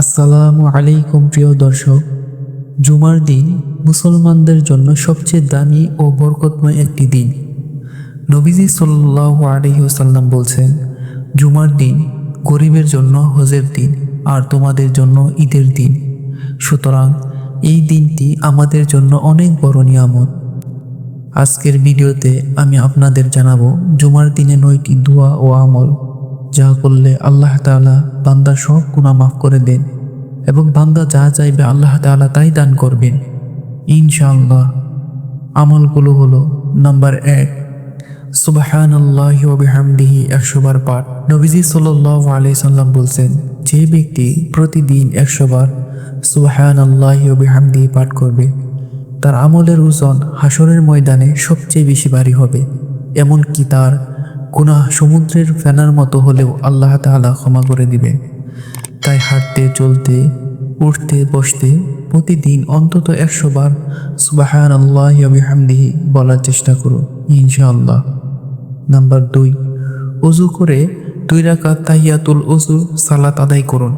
আসসালামু আলাইকুম প্রিয় দর্শক, জুমার দিন মুসলমানদের জন্য সবচেয়ে দামি ও বরকতময় একটি দিন। নবীজি সাল্লাহ আলহিউসাল্লাম বলছেন, জুমার দিন গরিবের জন্য হজের দিন আর তোমাদের জন্য ঈদের দিন। সুতরাং এই দিনটি আমাদের জন্য অনেক বড় নিয়ামত। আজকের ভিডিওতে আমি আপনাদের জানাব জুমার দিনে নয়টি দোয়া ও আমল। যা করলে আল্লাহ তাআলা বান্দার সব গুণা মাফ করে দেন এবং বান্দা যা চাইবে আল্লাহ তাআলা তাই দান করবেন। ইনশাআল্লাহ। আমলগুলো হলো নাম্বার এক সুবাহান আল্লাহ বিহামদিহি একশো বার পাঠ। নবীজি সাল্লাহ আলাই সাল্লাম বলছেন, যে ব্যক্তি প্রতিদিন একশো বার সুবাহান আল্লাহ বিহামদিহি পাঠ করবে, তার আমলের ওজন হাসরের ময়দানে সবচেয়ে বেশি ভারী হবে। এমনকি তার গুনাহ সমুদ্রের ফেনার মতো হলেও আল্লাহ তাআলা ক্ষমা করে দিবে। তাই হাঁটতে, চলতে, উঠতে, বসতে প্রতিদিন অন্তত একশো বার সুবাহান আল্লাহ হামদিহি বলার চেষ্টা করুন, ইনশাআল্লাহ। নাম্বার দুই অজু করে দুই রাকাত তাহিয়াতুল অজু সালাত আদায় করুন।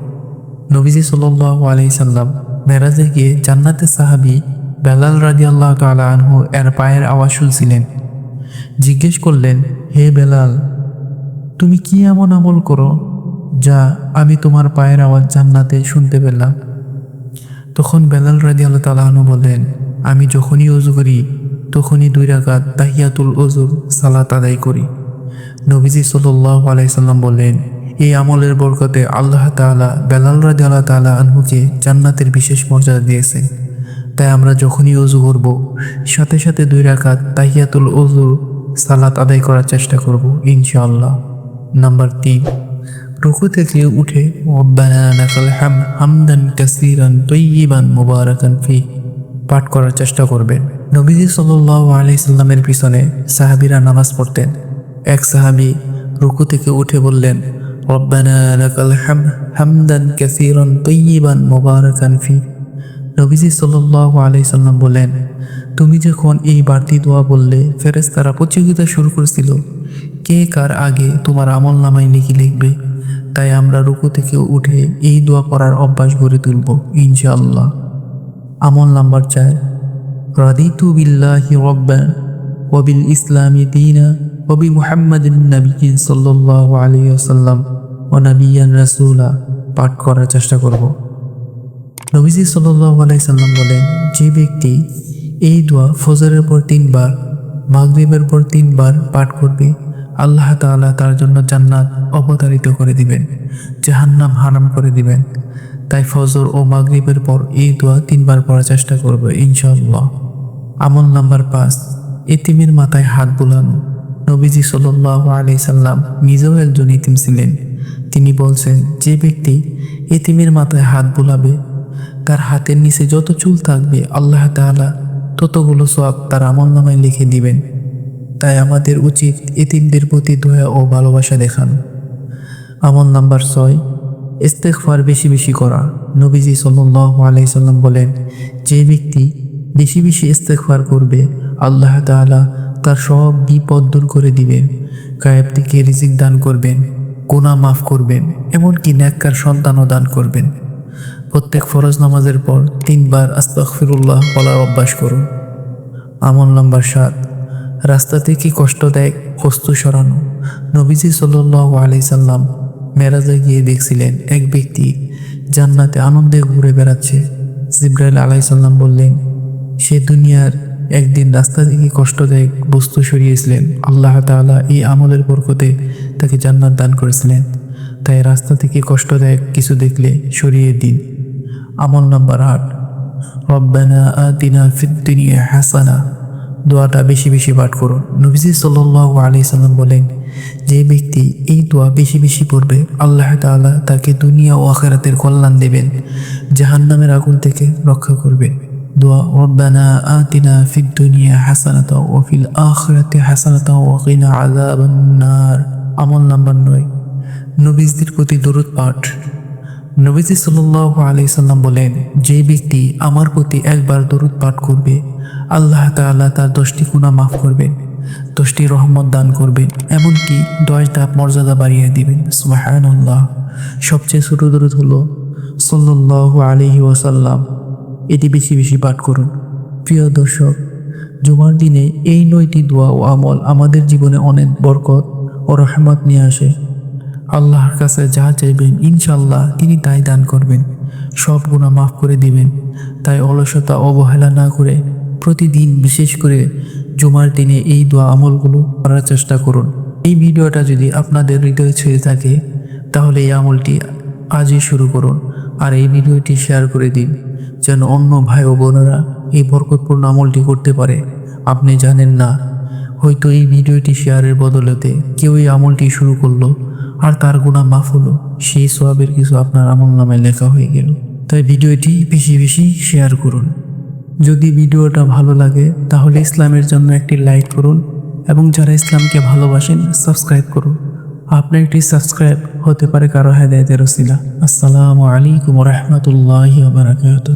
নবীজি সাল্লাহ আলাই সাল্লাম মেরাজে গিয়ে জান্নাতের সাহাবি বেলাল রাজি আল্লাহ তালা আনহু এর পায়ের আওয়াজ শুনছিলেন। জিজ্ঞেস করলেন, হে বেলাল, তুমি কি এমন আমল করো যা আমি তোমার পায়ের আওয়াজ জান্নাতে শুনতে পেলাম? তখন বেলাল রাজি আল্লাহ তালাহনু বললেন, আমি যখনই অজু করি, তখনই দুই রাকাত তাহিয়াতুল অজুর সালাত আদায় করি। নবীজি সাল্লাহ আলাইসাল্লাম বললেন, এই আমলের বরকতে আল্লাহ তাআলা বেলাল রাজি আল্লাহ তালা আনহুকে জান্নাতের বিশেষ মর্যাদা দিয়েছেন। তাই আমরা যখনই অজু করব, সাথে সাথে দুই রাকাত তাহিয়াতুল অজু, সালাত আদায় করার চেষ্টা করব, ইনশাআল্লাহ। নাম্বার তিন, রুকু থেকে উঠে হামদান পাঠ করার চেষ্টা করবেন। নবীজি সাল্লাল্লাহু আলাইহি সাল্লামের পিছনে সাহাবিরা নামাজ পড়তেন। এক সাহাবী রুকু থেকে উঠে বললেন, রব্বানা লাকাল হাম হামদান কাসীরান তৈয়িবান মুবারাকান ফি নবীজি সাল্লাহ আলাইসাল্লাম বলেন তুমি যখন এই বাড়তি দোয়া বললে ফেরেস তারা প্রতিযোগিতা শুরু করেছিল। কে কার আগে তোমার আমল নামায় লিখি লিখবে? তাই আমরা রুকু থেকে উঠে এই দোয়া করার অভ্যাস গড়ে তুলব, ইনশাআল্লাহ। আমল নাম্বার চার, রাদিতু বিল্লাহি রব্বান ওবিল ইসলামী দিনা ওবি মুহাম্মাদিন নবী সাল্লাল্লাহু আলাইহি ওয়াসাল্লাম ও নবিয়ান রাসূলা। পাঠ করার চেষ্টা করব। নবীজি সাল্লাম বলেন, যে ব্যক্তি এই দোয়া ফজরের পর তিনবার, মাগরিবের পর তিনবার পাঠ করবে, আল্লাহ তাআলা তার জন্য জান্নাত অবতারিত করে দিবেন, জাহান্নাম হারাম করে দিবেন। তাই ফজর ও মাগরিবের পর এই দোয়া তিনবার পড়ার চেষ্টা করবে, ইনশাআল্লাহ। আমল নাম্বার পাঁচ, এতিমের মাথায় হাত বুলানো। নবীজি সাল্লাহ আলি সাল্লাম নিজেও একজন ইতিম ছিলেন। তিনি বলছেন, যে ব্যক্তি এতিমের মাথায় হাত বুলাবে তার হাতের নিচে যত চুল থাকবে, আল্লাহ তাআলা ততগুলো সব তার আমল নামায় লিখে দিবেন। তাই আমাদের উচিত এতিমদের প্রতি দয়া ও ভালোবাসা দেখান। আমল নাম্বার ছয় ইস্তেকফার বেশি বেশি করা। নবীজি সাল্লাহ আলাইসাল্লাম বলেন, যে ব্যক্তি বেশি বেশি ইস্তেকফার করবে, আল্লাহ তাআলা তার সব বিপদ দূর করে দিবেন, গায়েব থেকে রিজিক দান করবেন, গুনাহ মাফ করবেন, এমনকি ন্যাক্কার সন্তানও দান করবেন। প্রত্যেক ফরজ নামাজের পর তিনবার আস্তাগফিরুল্লাহ বলার অভ্যাস করুন। আমল নাম্বার সাত রাস্তা থেকে কষ্টদায়ক বস্তু সরানো। নবীজি সাল্লাহ আলি সাল্লাম মেরাজে গিয়ে দেখছিলেন এক ব্যক্তি জান্নাতে আনন্দে ঘুরে বেড়াচ্ছে। জিব্রাইল আলাই সাল্লাম বললেন, সে দুনিয়ার একদিন রাস্তা থেকে কষ্টদায়ক বস্তু সরিয়েছিলেন। আল্লাহ তাআলা এই আমলের বরকতে তাকে জান্নাত দান করেছিলেন। তাই রাস্তা থেকে কষ্টদায়ক কিছু দেখলে সরিয়ে দিন। আমল নাম্বার আট। রব্বানা আতিনা ফিদ্দুনিয়া হাসানা। দোয়াটা বেশি বেশি পাঠ করুন। নবীজি সাল্লাহ আলি সাল্লাম বলেন, যে ব্যক্তি এই দোয়া বেশি বেশি পড়বে, আল্লাহ তাআলা তাকে দুনিয়া ও আখেরাতের কল্যাণ দেবেন, জাহান্নামের আগুন থেকে রক্ষা করবেন। দোয়া, রব্বানা আতিনা ফিদ দুনিয়া হাসানাতা ও ফিল আখরাতে হাসানাতা ও কিনা আমল নাম্বার নয়। নবীজদের প্রতি দরুদ পাঠ। নবীজি সাল্লাহ আলি সাল্লাম বলেন, যে ব্যক্তি আমার প্রতি একবার দরুদ পাঠ করবে, আল্লাহ তাআলা তার দশটি গুণা মাফ করবেন, দশটি রহমত দান করবেন, এমনকি দশ ধাপ মর্যাদা বাড়িয়ে দিবেন। সুবাহানুল্লাহ। সবচেয়ে ছোট দরুদ হলো সাল্লাল্লাহু আলাইহি ওয়াসাল্লাম। এটি বেশি বেশি পাঠ করুন। প্রিয় দর্শক, জুমার দিনে এই নয়টি দোয়া ও আমল আমাদের জীবনে অনেক বরকত ও রহমত নিয়ে আসে। আল্লাহর কাছে যা চাইবেন ইনশাল্লাহ তিনি তাই দান করবেন। সব গুণা মাফ করে দিবেন। তাই অলসতা অবহেলা না করে প্রতিদিন বিশেষ করে জুমার দিনে এই দোয়া আমলগুলো করার চেষ্টা করুন। এই ভিডিওটা যদি আপনাদের হৃদয়ে ছুঁয়ে থাকে, তাহলে এই আমলটি আজই শুরু করুন আর এই ভিডিওটি শেয়ার করে দিন, যেন অন্য ভাই ও বোনেরা এই বরকতপূর্ণ আমলটি করতে পারে। আপনি জানেন না, হয়তো এই ভিডিওটি শেয়ারের বদলেতে কেউ এই আমলটি শুরু করল আর তার গুণা মাফ হলো। সেই সোয়াবের কিছু আপনার আমল নামে লেখা হয়ে গেল। তাই ভিডিওটি বেশি বেশি শেয়ার করুন। যদি ভিডিওটা ভালো লাগে, তাহলে ইসলামের জন্য একটি লাইক করুন এবং যারা ইসলামকে ভালোবাসেন, সাবস্ক্রাইব করুন। আপনার একটি সাবস্ক্রাইব হতে পারে কারও হেদায়তের ওসিলা। আসসালামু আলাইকুম রহমতুল্লাহ বারাকাতুহ।